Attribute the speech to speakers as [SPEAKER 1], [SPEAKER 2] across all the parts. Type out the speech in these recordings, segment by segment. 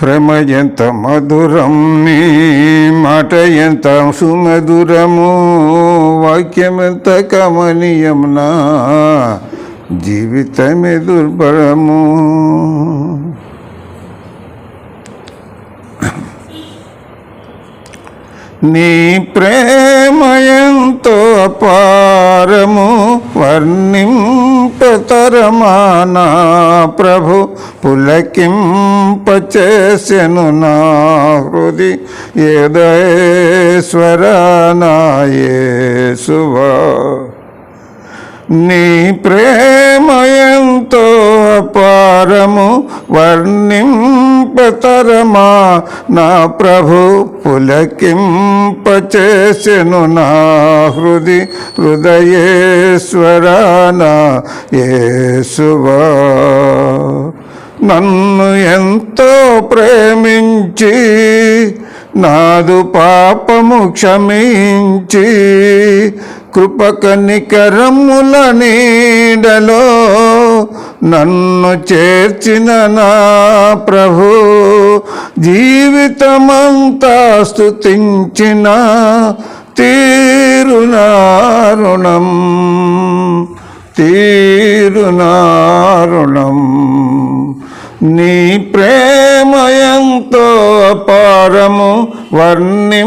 [SPEAKER 1] ప్రేమ ఎంత మధురం నీ మాట ఎంత సుమధురము వాక్యం ఎంత కమనీయం నా జీవితమే దుర్భరము. నీ ప్రేమ ప్రేమయంతో అపారము వర్ణింపతరమానా ప్రభు పులకింపచేసెను నా హృది. ఏదేశ్వరనాయేసువా. నీ ప్రేమయంతో అపారము వర్ణిం తరమా నా ప్రభు పులకింపచేసెను నా హృది హృదయేశ్వరానా యేసువా. నన్ను ఎంతో ప్రేమించి నాదు పాపము క్షమించి కృపకనికరముల నీడలో నన్ను చేర్చిన నా ప్రభు జీవితమంతా స్తుతించిన తీరునారుణం తీరునారుణం నీ ప్రేమయంతో అపారము వర్ణింపతరమానా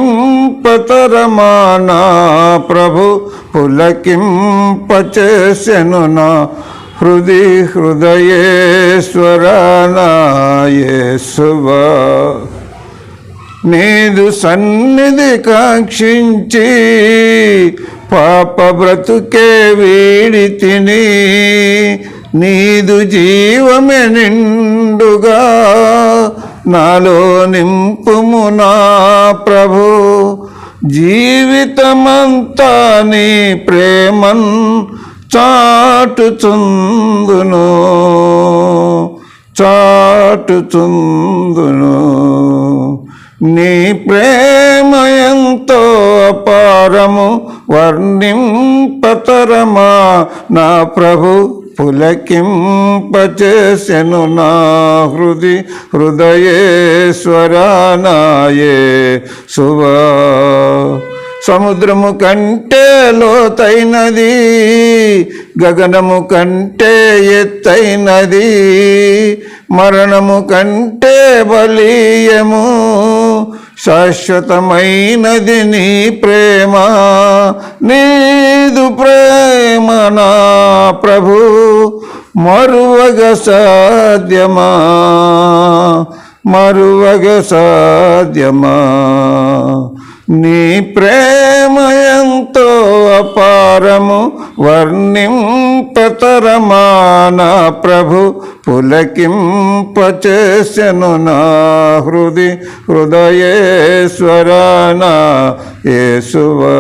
[SPEAKER 1] ప్రభు? పులకింపచేసెను నా హృది హృదయేశ్వరనాయేసువా నీదు సన్నిధి కాంక్షించి పాప బ్రతుకే వీడి తిని నీదు జీవమే నిండుగా నాలో నింపుము నా ప్రభు జీవితమంతా నీ ప్రేమన్ చాటుచుందును చాటుచుందును. నీ ప్రేమ ఎంతో అపారము వర్ణింపతరమా? నా ప్రభు పులకింపచేసెను నా హృది హృదయేశ్వరానాయే శుభ సముద్రము కంటే లోతైనది గగనము కంటే ఎత్తైనది మరణము కంటే బలీయము శాశ్వతమైనది నీ ప్రేమ నీదు ప్రేమ నా ప్రభు మరువగ సాధ్యమా? మరువగ సాధ్యమా నీ ప్రేమ ఎంతో అపారము వర్ణింపతరమా ప్రభు పులకింపచేసెను నా హృది హృదయేశ్వరానా యేసువా.